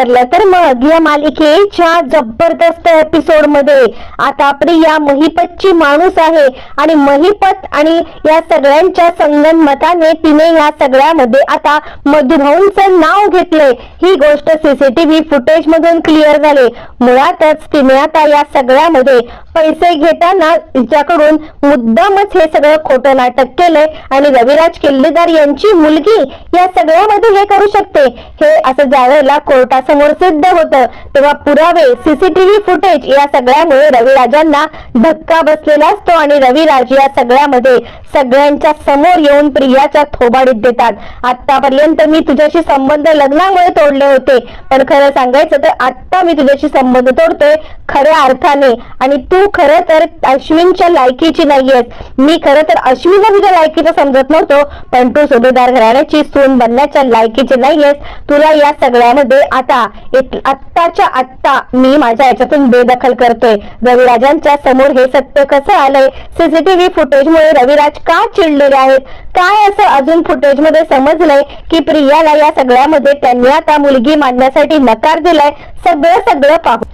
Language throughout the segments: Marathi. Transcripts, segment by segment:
ठरलं. तर मग या मालिकेच्या जबरदस्त एपिसोडमध्ये आता आपली या महिपतची माणूस आहे आणि महिपत आणि या सगळ्यांच्या संगनमताने तिने या सगळ्यामध्ये आता मधुभाऊंचं नाव घेतले ही गोष्ट सीसीटीव्ही फुटेज मधून क्लिअर झाली. मुळातच तिने आता या सगळ्यामध्ये पैसे घेताना तिच्याकडून मुद्दामच हे सगळं खोटं नाटक केलंय आणि रविराज किल्लेदार यांची मुलगी या सगळ्यामध्ये हे करू शकते. हे असं ज्यावेळेला कोर्टासमोर समोर सिद्ध होतं. तेव्हा पुरावे सीसीटीव्ही फुटेज या सगळ्यामुळे रविराजांना धक्का बसलेला असतो आणि रविराज या सगळ्यामध्ये सगळ्यांच्या समोर येऊन प्रियाच्या थोबाडीत देतात. आतापर्यंत मी तुझ्याशी संबंध लग्नामुळे तोडले होते. पण खरं सांगायचं तर आता मी तुझ्याशी संबंध तोडतोय खऱ्या अर्थाने. आणि तू खरं तर अश्विनच्या लायकीची नाहीयेस. मी खरं तर अश्विनला तुझ्या लायकीचं समजत नव्हतो पण तू सुभेदार घराण्याची सून बनण्याच्या लायकीची नाहीयेस. तुला या सगळ्यामध्ये आता इत- आत्ताच्या आत्ता मी माझ्या याच्यातून बेदखल करतोय. रविराजांच्या समोर हे सत्य कसं आलंय? सीसीटीव्ही फुटेजमुळे रविराज का चिडलेले आहेत? काय असं अजून फुटेजमध्ये समजलंय की प्रियाला या सगळ्यामध्ये त्यांनी आता मुलगी मानण्यासाठी नकार दिलाय? सगळं सगळं पाहू.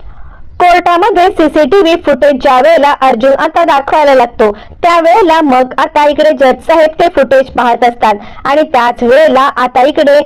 कोर्टामध्ये सीसीटीव्ही फुटेज ज्या वेळेला अर्जुन आता दाखवायला लागतो त्यावेळेला मग आता इकडे जज साहेब ते फुटेज पाहत असतात. आणि त्याच वेळेला आता इकडे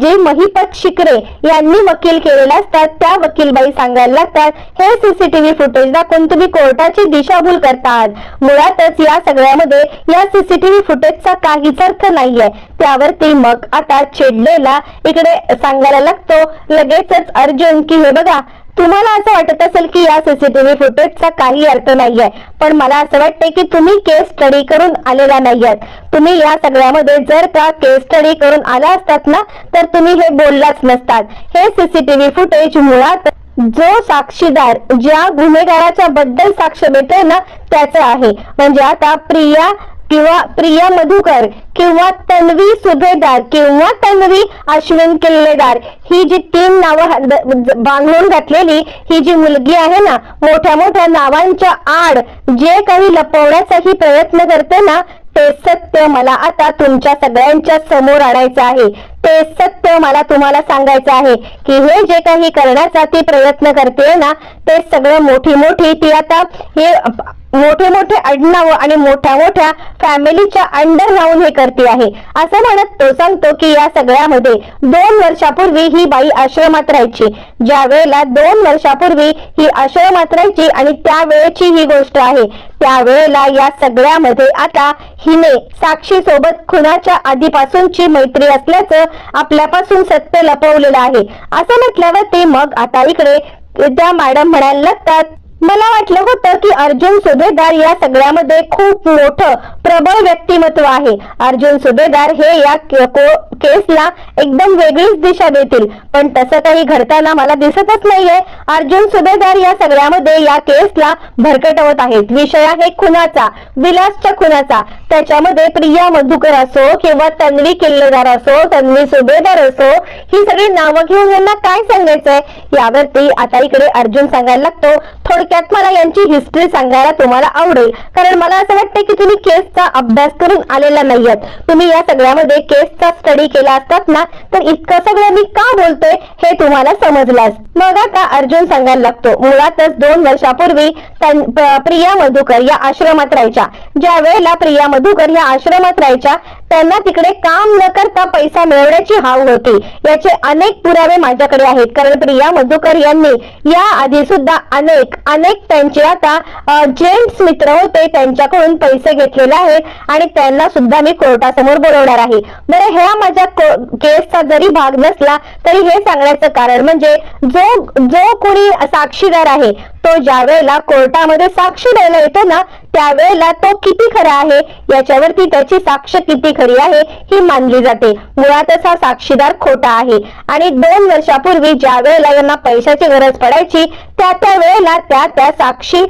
जे महिपत शिकरे यांनी वकील केलेले असतात त्या वकीलबाई सांगायला लागतात हे सीसीटीव्ही फुटेज दाखवून तुम्ही कोर्टाची दिशाभूल करता आहात मुळातच या सगळ्यामध्ये या सीसीटीव्ही फुटेजचा काहीच अर्थ नाहीये. त्यावरती मग आता चिडलेला इकडे सांगायला लागतो लगेचच अर्जुन की हे बघा तुम्हाला असं वाटत असेल की या सीसीटीव्ही फुटेजचा काही अर्थ नाहीये पण मला असं वाटतंय की तुम्ही केस स्टडी करून आलेला नाहीयेत. तुम्ही या सगळ्यामध्ये जर का केस स्टडी करून आला असतात ना तर तुम्ही हे बोललाच नसतात. हे सीसीटीव्ही फुटेज मुळात जो साक्षीदार ज्या गुन्हेगाराच्या बद्दल साक्ष देतोय ना त्याचं आहे. म्हणजे आता प्रिया किंवा प्रिया मधुकर किंवा तन्वी सुभेदार किंवा तन्वी अश्विन किल्लेदार. ही जी तीन नावं बांधून घातलेली ही जी मुलगी आहे ना मोठ्या मोठ्या नावांच्या आड जे काही लपवण्याचाही प्रयत्न करते ना ते सत्य मला आता तुमच्या सगळ्यांच्या समोर आणायचं आहे. ते सत्य मला तुम्हाला सांगायचं आहे की हे जे काही करण्याचा ती प्रयत्न करते ना ते सगळं मोठी मोठी ती आता हे मोठे मोठे आडनाव आणि मोठ्या मोठ्या फॅमिलीच्या अंडर राहून हे करते आहे. असं म्हणत तो सांगतो की या सगळ्यामध्ये दोन वर्षापूर्वी ही बाई आश्रमात राहायची. ज्या वेळेला दोन वर्षापूर्वी ही आश्रमात राहायची आणि त्यावेळेची ही गोष्ट आहे. त्यावेळेला या सगळ्यामध्ये आता हिने साक्षी सोबत खुनाच्या आधीपासूनची मैत्री असल्याचं आपल्यापासून सत्य लपवलेलं आहे. असं म्हटल्यावर ते मग आता इकडे त्या मॅडम म्हणायला लागतात मला वाटलं होतं की अर्जुन सुभेदार या सगळ्यामध्ये खूप मोठं प्रबळ व्यक्तिमत्व आहे. अर्जुन सुभेदार हे या को- केसला एकदम वेगळीच दिशा देतील. पण तसं काही घडताना मला दिसतच नाहीये. अर्जुन सुभेदार या सगळ्यामध्ये या केसला भरकटवत आहेत. विषय आहे खुनाचा विलासच्या खुनाचा. त्याच्यामध्ये प्रिया मधुकर असो किंवा तन्वी किल्लेदार असो तन्वी सुभेदार असो ही सगळी नावं घेऊन यांना काय सांगायचंय? यावरती आता इकडे अर्जुन सांगायला लागतो. थोडक्यात मला यांची हिस्ट्री सांगायला तुम्हाला आवडेल. कारण मला असं वाटतं की तुम्ही केसचा अभ्यास करून आलेला नाहीयेत. तुम्ही या सगळ्यामध्ये केसचा स्टडी केला असतात ना तर इतकं सगळं मी का बोलतोय हे तुम्हाला समजलाच मग आता अर्जुन सांगायला लागतो मुळातच दोन वर्षापूर्वी प्रिया मधुकर या आश्रमात राहायच्या. ज्या वेळेला प्रिया मधुकर या आश्रमात राहायच्या त्यांना तिकडे काम न करता पैसा मिळवण्याची हाव होती. याचे अनेक पुरावे माझ्याकडे आहेत. कारण प्रिया मधुकर यांनी या आधी सुद्धा अनेक अनेक त्यांचे आता जेंट्स मित्र होते. त्यांच्याकडून पैसे घेतलेले आहेत आणि त्यांना सुद्धा मी कोर्टासमोर बोलवणार आहे. बरं ह्या माझ्या को- केसचा जरी भाग नसला तरी हे सांगण्याचं कारण म्हणजे जो जो कोणी साक्षीदार आहे तो ज्या वेळेला कोर्टामध्ये साक्ष द्यायला येतो ना त्यावेळेला तो किती खरा आहे? याच्यावरती त्याची साक्ष किती खरी आहे ही मानली जाते. मुळातच हा साक्षीदार खोटा आहे. आणि दोन वर्षापूर्वी ज्या वेळेला यांना पैशाची गरज पडायची त्या त्या वेळेला त्या त्या साक्षी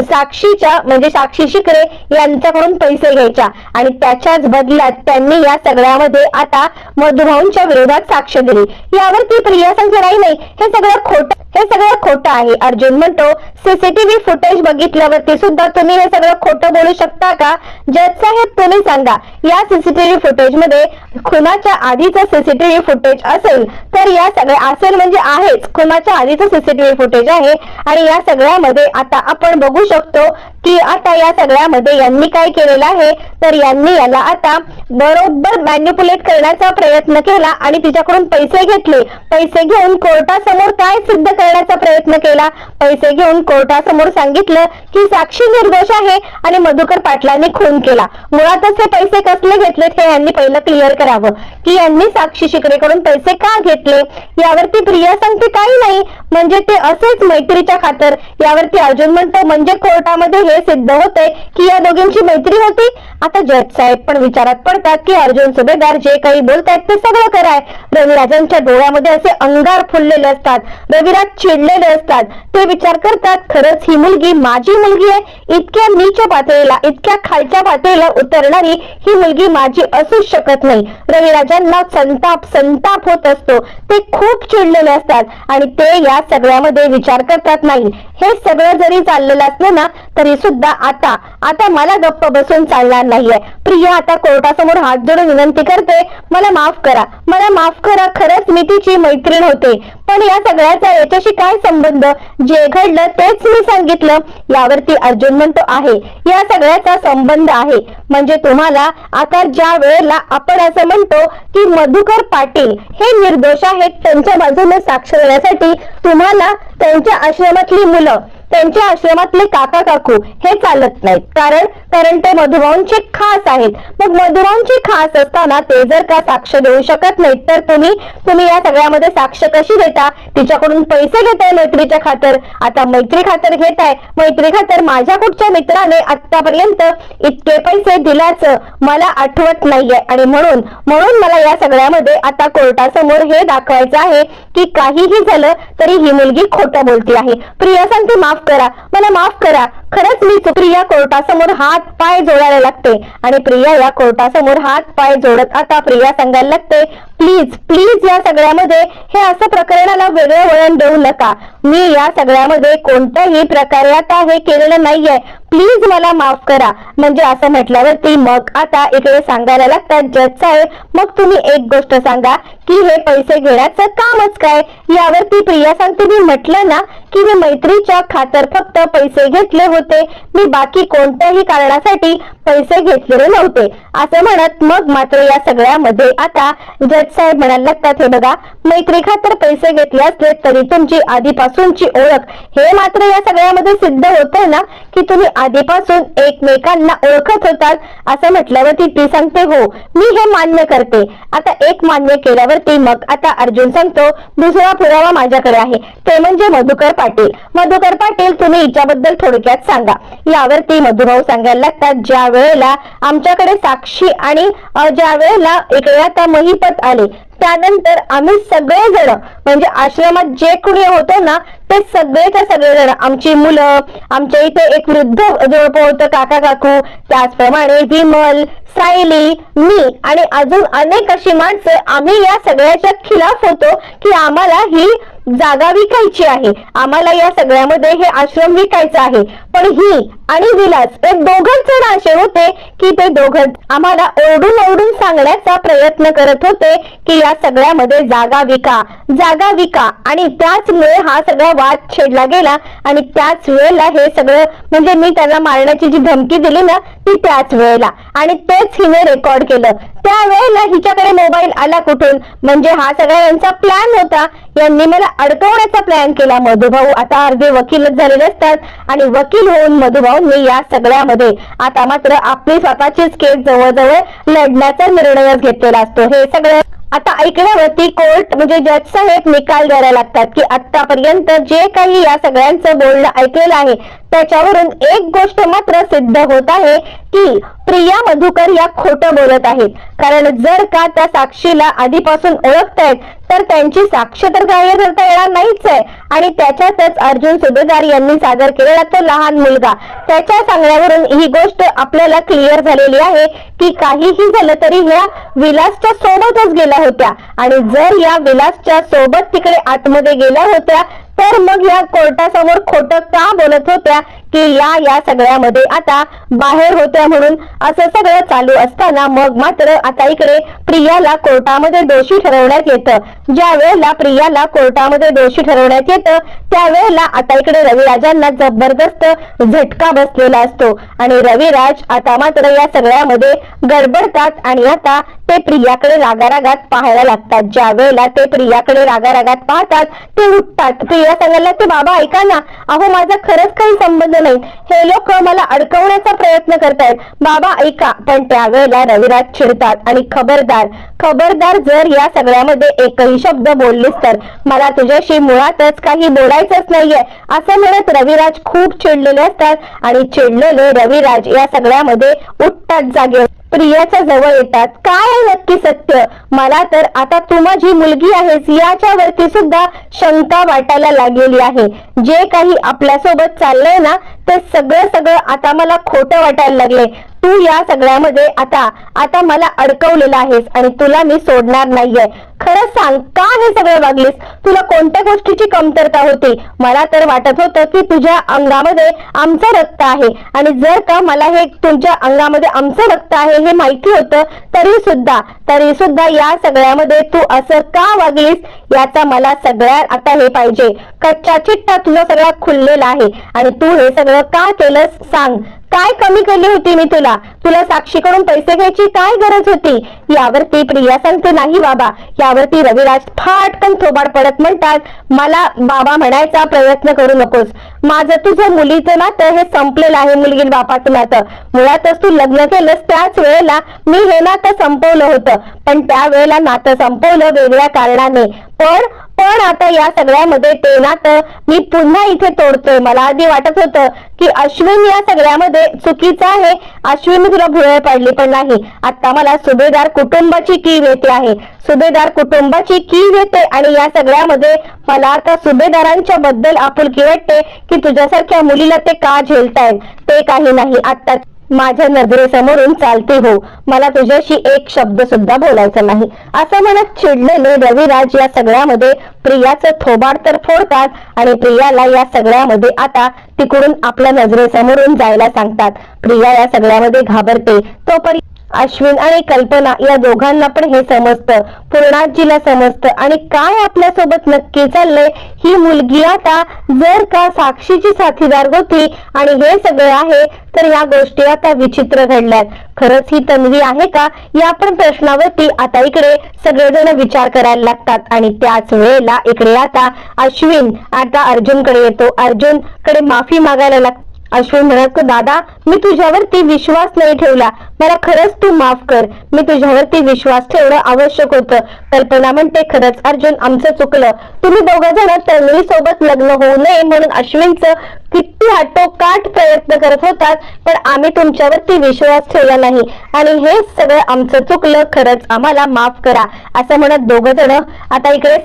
साक्षीच्या म्हणजे साक्षी शिकरे यांच्याकडून पैसे घ्यायच्या. आणि त्याच्याच बदल्यात त्यांनी या सगळ्यामध्ये आता मधुभाऊंच्या विरोधात साक्ष दिली. यावरती प्रिया सांगते नाही नाही. हे सगळं खोट हे सगळं खोटं आहे. अर्जुन म्हणतो सीसीटीव्ही फुटेज बघितल्यावरती सुद्धा तुम्ही हे सगळं खोटं बोलू शकता का? जज साहेब तुम्ही सांगा या सीसीटीव्ही फुटेजमध्ये खुनाच्या आधीचं सीसीटीव्ही फुटेज असेल तर या सगळ्या असेल म्हणजे आहेच. खुनाच्या आधीचं सीसीटीव्ही फुटेज आहे आणि या सगळ्यामध्ये आता आपण बघू शकतो की आता या सगळ्यामध्ये यांनी काय केलेलं आहे? तर यांनी याला आता बरोबर मॅन्युपुलेट करण्याचा प्रयत्न केला आणि तिच्याकडून पैसे घेतले. पैसे घेऊन कोर्टासमोर काय सिद्ध करण्याचा प्रयत्न केला? पैसे घेऊन कोर्टासमोर सांगितलं की साक्षी निर्दोष आहे आणि मधुकर पाटलांनी खून केला. मुळातच हे पैसे कसले घेतलेत हे यांनी पहिलं क्लिअर करावं. की यांनी साक्षी शिकरेकडून पैसे का घेतले? यावरती प्रिया सांगते काही नाही. म्हणजे ते असेच मैत्रीच्या खातर. यावरती अर्जुन म्हणतो म्हणजे कोर्टामध्ये हे सिद्ध होते की या दोघींची मैत्री होती? आता जज साहेब पण विचारात पडतात की अर्जुन सुभेदार जे काही बोलतायत ते सगळं कराय रविराजांच्या डोळ्यामध्ये असे अंगार फुललेले असतात. रविराज चिडलेले असतात. ते विचार करतात खरंच ही मुलगी माझी मुलगी आहे. इतक्या नीच पातळीला इतक्या खालच्या पातळीला उतरणारी ही मुलगी माझी असूच शकत नाही. रविराजांना संताप संताप होत असतो. ते खूप चिडलेले असतात आणि ते या सगळ्यामध्ये विचार करतात नाही हे सगळं जरी चाललेलं असलं ना तरी सुद्धा आता आता मला गप्प बसून चालणार नाहीये. प्रिया आता कोर्टासमोर हात जोडून विनंती करते मला माफ करा. मला माफ करा खरंच मी तिची मैत्रीण होते. पण या सगळ्याचा याच्याशी काय संबंध? जे घडलं तेच मी सांगितलं. यावरती अर्जुन म्हणतो आहे या सगळ्याचा संबंध आहे. म्हणजे तुम्हाला आता ज्या वेळेला आपण असं म्हणतो की मधुकर पाटील हे निर्दोष आहेत त्यांच्या बाजूने साक्ष देण्यासाठी तुम्हाला त्यांच्या आश्रमातली मुलं त्यांच्या आश्रमातले काका काकू हे चालत नाहीत. कारण कारण ते मधुभाऊंचे खास आहेत. मग मधुभाऊंचे खास असताना ते जर का साक्ष देऊ शकत नाहीत तर तुम्ही तुम्ही या सगळ्यामध्ये साक्ष कशी देता? तिच्याकडून पैसे घेताय मैत्रीच्या खातर. आता मैत्री खातर घेताय. मैत्री खातर माझ्या कुठच्या मित्राने आतापर्यंत इतके पैसे दिल्याचं मला आठवत नाहीये. आणि म्हणून म्हणून मला या सगळ्यामध्ये आता कोर्टासमोर हे दाखवायचं आहे की काहीही झालं तरी ही मुलगी खोटं बोलती आहे. प्रिया सांगते माफ करा. मला माफ करा. खरंच मी प्रिया कोर्टासमोर हात पाय जोडायला लागते. आणि प्रिया या कोर्टासमोर हात पाय जोडत आता प्रिया सांगायला लागते. प्लीज प्लीज या सगळ्यामध्ये हे असं प्रकरणाला वेगळं वळण देऊ नका. मी या सगळ्यामध्ये कोणत्याही प्रकारे आता हे केलेलं नाहीये. प्लीज मला माफ करा. म्हणजे असं म्हटल्यावरती मग आता इकडे सांगायला लागतात जज साहेब मग तुम्ही एक गोष्ट सांगा की हे पैसे घेण्याचं कामच काय? यावरती प्रिया सांगते मी म्हटलं ना की मी मैत्रीच्या खातर फक्त पैसे घेतले होते. मी बाकी कोणत्याही कारणासाठी पैसे घेतलेले नव्हते. असं म्हणत मग मात्र या सगळ्यामध्ये आता जज साहेब म्हणायला लागतात हे बघा मैत्री खातर पैसे घेतले असले तरी तुमची आधीपासूनची ओळख हे मात्र या सगळ्यामध्ये सिद्ध होतंय ना की तुम्ही आधीपासून एकमेकांना ओळखत होतात असं म्हटल्यावरती ती सांगते हो मी हे मान्य करते. आता एक मान्य केल्यावरती मग आता अर्जुन सांगतो दुसरा पुरावा माझ्याकडे आहे. ते म्हणजे मधुकर पाटील. मधुकर पाटील तुम्ही हिच्याबद्दल थोडक्यात सांगा. यावरती मधुभाऊ सांगायला लागतात ज्या वेळेला आमच्याकडे साक्षी आणि ज्या वेळेला एकदा त्या महिपत आले त्यानंतर आम्ही सगळेजण म्हणजे आश्रमात जे कुणी होतो ना ते सगळेच्या सगळेजण आमची मुलं आमच्या इथे एक वृद्ध जोडप होतं काका काकू. त्याचप्रमाणे विमल सायली मी आणि अजून अनेक अशी माणसं. आम्ही या सगळ्याच्या खिलाफ होतो की आम्हाला ही जागा विकायची आहे. आम्हाला या सगळ्यामध्ये हे आश्रम विकायचं आहे. पण ही आणि विलास हे दोघच जण असे होते की ते दोघं आम्हाला ओरडून ओरडून सांगण्याचा प्रयत्न करत होते की या सगळ्यामध्ये जागा विका जागा विका. आणि त्याचमुळे हा सगळा वाद छेडला गेला आणि त्याच वेळेला हे सगळं म्हणजे मी त्यांना मारण्याची जी धमकी दिली ना ती त्याच वेळेला. आणि तेच हिने रेकॉर्ड केलं. त्यावेळेला हिच्याकडे मोबाईल आला कुठून? म्हणजे हा सगळा यांचा प्लॅन होता. यांनी मला अडकवण्याचा प्लॅन केला. मधुभाऊ आता अर्धे वकीलच झालेले असतात. आणि वकील होऊन मधुभाऊंनी या सगळ्यामध्ये आता मात्र आपली स्वतःचीच केस जवळजवळ लढण्याचा निर्णयच घेतलेला असतो. हे सगळं आता ऐकण्यावरती कोर्ट म्हणजे जज साहेब निकाल द्यायला लागतात की आतापर्यंत जे काही या सगळ्यांचं बोलणं ऐकलेलं आहे त्याच्यावरून एक गोष्ट मात्र सिद्ध होत आहे की प्रिया मधुकर या खोटं बोलत आहेत. कारण जर का त्या साक्षीला आधीपासून ओळखतायत तर त्यांची साक्ष तर ग्राह्य धरता येणार नाहीच आहे. आणि त्याच्यातच अर्जुन सुभेदार यांनी सादर केलेला तो लहान मुलगा. त्याच्या सांगण्यावरून ही गोष्ट आपल्याला क्लिअर झालेली आहे की काहीही झालं तरी ह्या विलासच्या सोबतच गेल्या होत्या. आणि जर या विलासच्या सोबत तिकडे आतमध्ये गेल्या होत्या तर मग या कोर्टासमोर खोटं का बोलत होत्या? की या या सगळ्यामध्ये आता बाहेर होत्या म्हणून असं सगळं चालू असताना मग मात्र आता इकडे प्रियाला कोर्टामध्ये दोषी ठरवण्यात येतं. ज्या वेळेला प्रियाला कोर्टामध्ये दोषी ठरवण्यात येतं त्यावेळेला आता इकडे रविराजांना जबरदस्त झटका बसलेला असतो. आणि रविराज आता मात्र या सगळ्यामध्ये गडबडतात आणि आता ते प्रियाकडे रागारागात पाहायला लागतात. ज्या वेळेला ते प्रियाकडे रागारागात पाहतात ते उठतात. प्रिया सांगायला ते बाबा ऐका ना. अहो माझा खरंच काही संबंध नाही. हे लोक मला अडकवण्याचा प्रयत्न करतायत. बाबा ऐका पण त्यावेळेला रविराज चिडतात आणि खबरदार खबरदार जर या सगळ्यामध्ये एकही शब्द बोललीस तर. मला तुझ्याशी मुळातच काही बोलायचंच नाहीये असं म्हणत रविराज खूप चिडलेले असतात आणि चिडलेले रविराज या सगळ्यामध्ये उठतात जागे प्रियाच्या जवळ येतात. काय आहे नक्की सत्य? मला तर आता तू माझी मुलगी आहेस याच्यावरती सुद्धा शंका वाटायला लागलेली आहे. जे काही आपल्यासोबत चाललंय ना ते सगळं सगळं आता मला खोटं वाटायला लागले तू या सगळ्यामध्ये आता आता मला अडकवलेलं आहेस आणि तुला मी सोडणार नाहीये. खरं सांग का हे सगळं वागलीस? तुला कोणत्या गोष्टीची कमतरता होती? मला तर वाटत होतं की तुझ्या अंगामध्ये आमचं रक्त आहे. आणि जर का मला हे तुमच्या अंगामध्ये आमचं रक्त आहे हे माहिती होतं तरी सुद्धा तरी सुद्धा या सगळ्यामध्ये तू असं का वागलीस? याचा मला सगळ्यात आता हे पाहिजे. कच्चा चिट्टा तुझा सगळा खुललेला आहे. आणि तू हे सगळं का केलंस? सांग. काय कमी केली होती मी तुला? तुला साक्षीकडून पैसे घ्यायची काय गरज होती? यावरती प्रिया सांगते नाही बाबा. यावरती रविराज फाटकन थोबाड पडत म्हणतात मला बाबा म्हणायचा प्रयत्न करू नकोस. माझं तुझं मुलीचं नातं हे संपलेलं आहे मुलगी बापाचं नातं. मुळातच तू लग्न केलंस त्याच वेळेला मी हे नातं संपवलं होतं. पण त्यावेळेला नातं संपवलं वेगळ्या कारणाने. पण पण आता या सगळ्यामध्ये ते नातं मी पुन्हा इथे तोडतोय. मला आधी वाटत होतं की अश्विन या सगळ्यामध्ये चुकीचं आहे. अश्विन तुला भुरळ पाडली पण नाही. आता मला सुभेदार कुटुंबाची की येते आहे. सुभेदार कुटुंबाची की येते आणि या सगळ्यामध्ये मला आता सुभेदारांच्या बद्दल आपुलकी वाटते की तुझ्यासारख्या मुलीला ते का झेलतायत? ते काही नाही. आता माझ्या नजरेसमोरून चालते हो. मला तुझ्याशी एक शब्द सुद्धा बोलायचा नाही. असं म्हणत चिडलेले रविराज या सगळ्यामध्ये प्रियाचं थोबाड तर फोडतात आणि प्रियाला या सगळ्यामध्ये आता तिकडून आपल्या नजरेसमोरून जायला सांगतात. प्रिया या सगळ्यामध्ये घाबरते. तोपर्यंत अश्विन आणि कल्पना या दोघांना पण हे समजतं. पूर्णाजीला समजतं. आणि काय आपल्यासोबत नक्की चाललंय ही मुलगी आता जर का साक्षीची साथीदार होती आणि हे सगळं आहे तर या गोष्टी आता विचित्र घडल्यात. खरंच ही तन्वी आहे का? या पण प्रश्नावरती आता इकडे सगळेजण विचार करायला लागतात. आणि त्याच वेळेला इकडे आता अश्विन आता अर्जुनकडे येतो. अर्जुनकडे माफी मागायला लागतो. अश्विन म्हणत दादा मी तुझ्यावरती विश्वास नाही ठेवला. मला खरंच तू माफ कर. मी तुझ्यावरती विश्वास ठेवणं आवश्यक होतं. कल्पना म्हणते खरंच अर्जुन आमचं चुकलं. तुम्ही दोघ जण तन्वी सोबत लग्न होऊ नये म्हणून अश्विनचं किती आटोकाट प्रयत्न करत होतात पण आम्ही तुमच्यावरती विश्वास ठेवला नाही. आणि हे सगळं आमचं चुकलं खरंच आम्हाला माफ करा असं म्हणत दोघ जण आता इकडे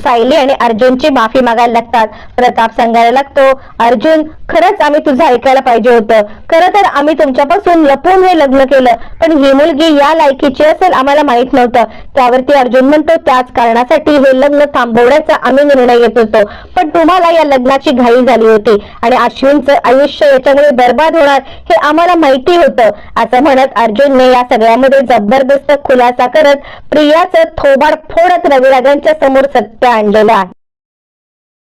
सायली आणि अर्जुनची माफी मागायला लागतात. प्रताप सांगायला लागतो अर्जुन खरंच आम्ही तुझा ऐकायला पाहिजे होतं. खरं तर आम्ही तुमच्यापासून लपून हे लग्न केलं पण ही मुलगी या लायकीची असेल आम्हाला माहीत नव्हतं. त्यावरती अर्जुन म्हणतो त्याच कारणासाठी हे लग्न थांबवण्याचा आम्ही निर्णय घेत होतो. पण तुम्हाला या लग्नाची घाई झाली होती आणि अश्विनचं आयुष्य याच्यामुळे बर्बाद होणार हे आम्हाला माहिती होतं. असं म्हणत अर्जुनने या सगळ्यामध्ये जबरदस्त खुलासा करत प्रियाचं थोबाड फोडत रविराजांच्या समोर सत्य आणलेलं आहे.